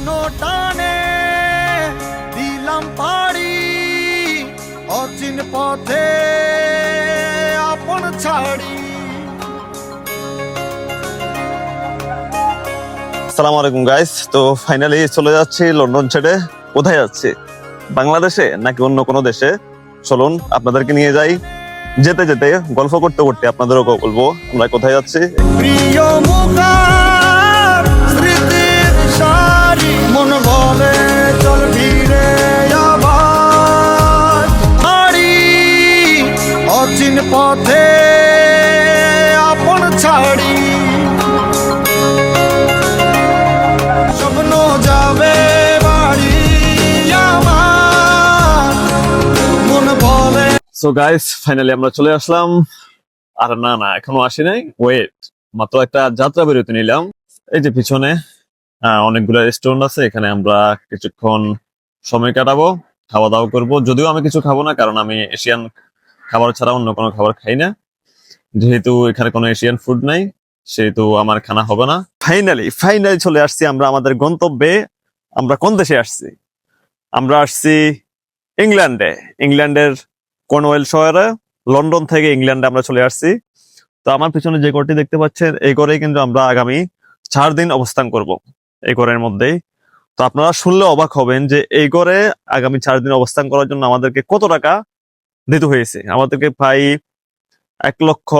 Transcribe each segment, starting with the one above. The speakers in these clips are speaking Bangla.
স্বপ্ন টানে দিলাম পাড়ি অচিন পথে আপন ছাড়ি। সালাম আলাইকুম গাইস তো ফাইনালি চলে যাচ্ছি লন্ডন ছেড়ে। কোথায় যাচ্ছি? বাংলাদেশে নাকি অন্য কোনো দেশে? চলুন আপনাদেরকে নিয়ে যাই। যেতে যেতে গল্প করতে করতে আপনাদেরও বলব আমরা কোথায় যাচ্ছি? প্রিয় মুখার পথে আপন ছাড়ি। স্বপ্ন যাবে সো গাইস ফাইনালি আমরা চলে আসলাম। আর না না, এখনও আসি নাই। ওয়েট মাত্র একটা যাত্রা বিরতি নিলাম। এই যে পিছনে অনেকগুলো রেস্টুরেন্ট আছে, এখানে আমরা কিছুক্ষণ সময় কাটাবো খাওয়া দাওয়া করব। যদিও আমি কিছু খাব না, কারণ আমি এশিয়ান খাবার ছাড়া অন্য কোনো খাবার খাই না। যেহেতু এখানে কোনো এশিয়ান ফুড নাই, সেহেতু আমার খানা হবে না। ফাইনালি ফাইনালি চলে আসছি আমরা আমাদের গন্তব্যে। আমরা কোন দেশে আসছি? আমরা আসছি ইংল্যান্ডে ইংল্যান্ডের কর্নওয়েল শহরে লন্ডন থেকে ইংল্যান্ডে আমরা চলে আসছি। তো আমার পিছনে যে ঘরটি দেখতে পাচ্ছেন, এই ঘরেই কিন্তু আমরা আগামী চার দিন অবস্থান করব, এই ঘরের মধ্যেই। তো আপনারা শুনলে অবাক হবেন যে এই ঘরে আগামী চার দিন অবস্থান করার জন্য আমাদেরকে কত টাকা দিতে হয়েছে। আমাদেরকে প্রায় এক লক্ষ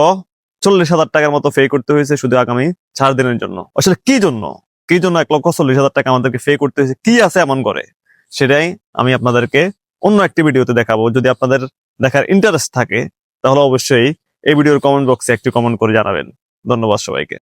চল্লিশ হাজার টাকার মতো পে করতে হয়েছে শুধু আগামী চার দিনের জন্য। আসলে কি জন্য? কি জন্য এক লক্ষ চল্লিশ হাজার টাকা আমাদেরকে পে করতে হয়েছে? কি আছে এমন করে? সেটাই আমি আপনাদেরকে অন্য একটি ভিডিওতে দেখাবো। যদি আপনাদের দেখার ইন্টারেস্ট থাকে, তাহলে অবশ্যই এই ভিডিওর কমেন্ট বক্সে একটি কমেন্ট করে জানাবেন। ধন্যবাদ সবাইকে।